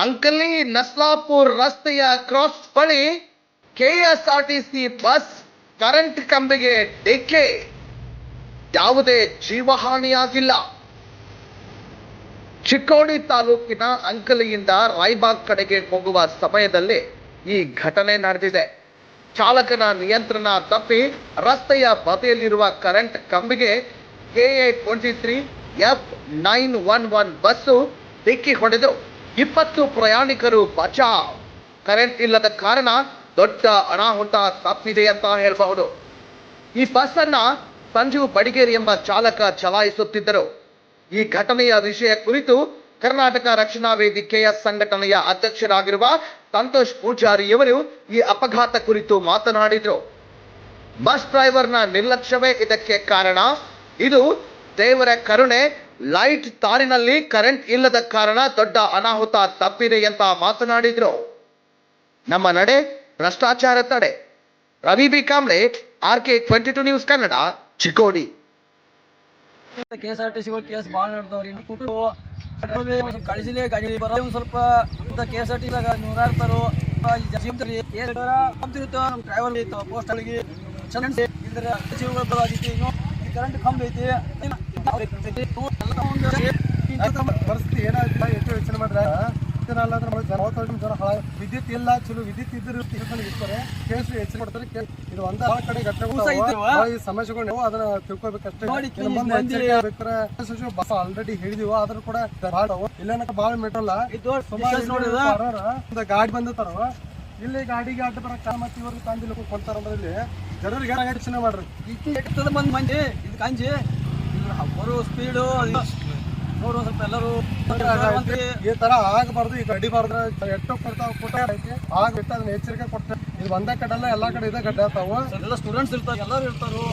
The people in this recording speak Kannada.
ಅಂಕಲಿ ನಸ್ಲಾಪುರ್ ರಸ್ತೆಯ ಕ್ರಾಸ್ ಬಳಿ ಕೆಎಸ್ಆರ್ಟಿಸಿ ಬಸ್ ಕರೆಂಟ್ ಕಂಬಿಗೆ ಡಿಕ್ಕಿ. ಯಾವುದೇ ಜೀವಹಾನಿಯಾಗಿಲ್ಲ. ಚಿಕ್ಕೋಡಿ ತಾಲೂಕಿನ ಅಂಕಲಿಯಿಂದ ರಾಯ್ಬಾಗ್ ಕಡೆಗೆ ಹೋಗುವ ಸಮಯದಲ್ಲಿ ಈ ಘಟನೆ ನಡೆದಿದೆ. ಚಾಲಕನ ನಿಯಂತ್ರಣ ತಪ್ಪಿ ರಸ್ತೆಯ ಬದಿಯಲ್ಲಿರುವ current ಕಂಬಿಗೆ K A twenty three F nine one one bus ಡಿಕ್ಕಿ ಹೊಡೆದು ಇಪ್ಪತ್ತು ಪ್ರಯಾಣಿಕರು ಬಚಾವ್ ಕರೆಂಟ್ ಇಲ್ಲದ ಕಾರಣ ದೊಡ್ಡ ಅನಾಹುತ ತಪ್ಪಿದೆ ಅಂತ ಹೇಳಬಹುದು. ಈ ಬಸ್ ಅನ್ನ ಸಂಜೀವ್ ಬಡಿಗೇರಿ ಎಂಬ ಚಾಲಕ ಚಲಾಯಿಸುತ್ತಿದ್ದರು. ಈ ಘಟನೆಯ ವಿಷಯ ಕುರಿತು ಕರ್ನಾಟಕ ರಕ್ಷಣಾ ವೇದಿಕೆಯ ಸಂಘಟನೆಯ ಅಧ್ಯಕ್ಷರಾಗಿರುವ ಸಂತೋಷ್ ಪೂಜಾರಿಯವರು ಈ ಅಪಘಾತ ಕುರಿತು ಮಾತನಾಡಿದರು. ಬಸ್ ಡ್ರೈವರ್ನ ನಿರ್ಲಕ್ಷ್ಯವೇ ಇದಕ್ಕೆ ಕಾರಣ. ಇದು ದೇವರ ಕರುಣೆ ಲೈಟ್ ತಾರಿನಲ್ಲಿ ಕರೆಂಟ್ ಇಲ್ಲದ ಕಾರಣ ದೊಡ್ಡ ಅನಾಹುತ ತಪ್ಪಿದೆ ಅಂತ ಮಾತನಾಡಿದ್ರು. ನಮ್ಮ ನಡೆ, ಭ್ರಷ್ಟಾಚಾರ ತಡೆ. Ravi B Kamble R K twenty two news Kannada, Chikkodi. K S R T ಸಿಗಳು case ಭಾಳ ನಡೆದವ್ರಿ ಕಳಿಸಿಲೇ ಗಾಡಿ ಬರೋ ಸ್ವಲ್ಪ ಕೆ ಎಸ್ ಆರ್ ಟಿ ನೂರಾರು ತರು. ನಮ್ಮ ಡ್ರೈವರ್ ಐತೆ ಪೋಸ್ಟ್ ಅಲ್ಲಿಗೆ ಕರೆಂಟ್ ಕಂಬ ಐತಿ. ಪರಿಸ್ಥಿತಿ ಏನಾಗಿಲ್ಲ ಹೆಚ್ಚು ಯೋಚನೆ ಮಾಡಿದ್ರೆ ಅಲ್ಲ ಅಂದ್ರೆ ಮೂವತ್ತೈದು ಜನ ಹಾಳ ವಿದ್ಯುತ್ ಇಲ್ಲ ಚಲೋ ವಿದ್ಯುತ್ ಇದ್ರೆ ತಿಳ್ಕೊಂಡು ಇರ್ತಾರೆ ಕೇಸ್ ಹೆಚ್ಚು ಮಾಡ್ತಾರೆ ಇದು ಒಂದ ಆ ಕಡೆ? ಘಟನೆ ಸಮಸ್ಯೆಗಳು ಅದನ್ನ ತಿಳ್ಕೊಬೇಕಷ್ಟೇ ಸಚಿವ ಆಲ್ರೆಡಿ ಹೇಳಿದೀವ ಆದ್ರೂ ಕೂಡ ಇಲ್ಲ ಬಾಳ ಮೆಟ್ರಲ್ಲ ಸುಮಾರು ಗಾಡಿ ಬಂದಿರ್ತಾರ ಇಲ್ಲಿ ಗಾಡಿಗೆ ಅಡ್ಡ ಬರಕ್ ಮತ್ತೆ ಇವ್ರಿಗೆ ತಂದಿಲ್ಲ ಕೊಡ್ತಾರ ಇಲ್ಲಿ ಜನರಿಗೆ ಯೋಚನೆ ಮಾಡ್ರಿ ಎಟ್ಟದ ಮಂದಿ ಮಂದಿ ಇದು ಕಂಜಿ ಬರೋ ಸ್ಪೀಡು ಒಂದ್ ಸ್ವಲ್ಪ ಎಲ್ಲರೂ ಈ ತರ ಆಗಬಾರ್ದು ಈಗ ಅಡಿಬಾರ್ದು ಎಷ್ಟೋ ಕೊಡ್ತಾವ ಕೊಟ್ಟ ಆಗ ಆಗ್ಬಿಟ್ಟು ಅದನ್ನ ಎಚ್ಚರಿಕೆ ಕೊಡ್ತಾರೆ ಇದು ಒಂದೇ ಕಡೆ ಅಲ್ಲ ಎಲ್ಲಾ ಕಡೆ ಇದೇ ಗಡ್ಡೆ ಆಗ್ತಾವ. ಎಲ್ಲ ಸ್ಟೂಡೆಂಟ್ಸ್ ಇರ್ತಾರೆ ಎಲ್ಲರೂ ಇರ್ತಾರೋ.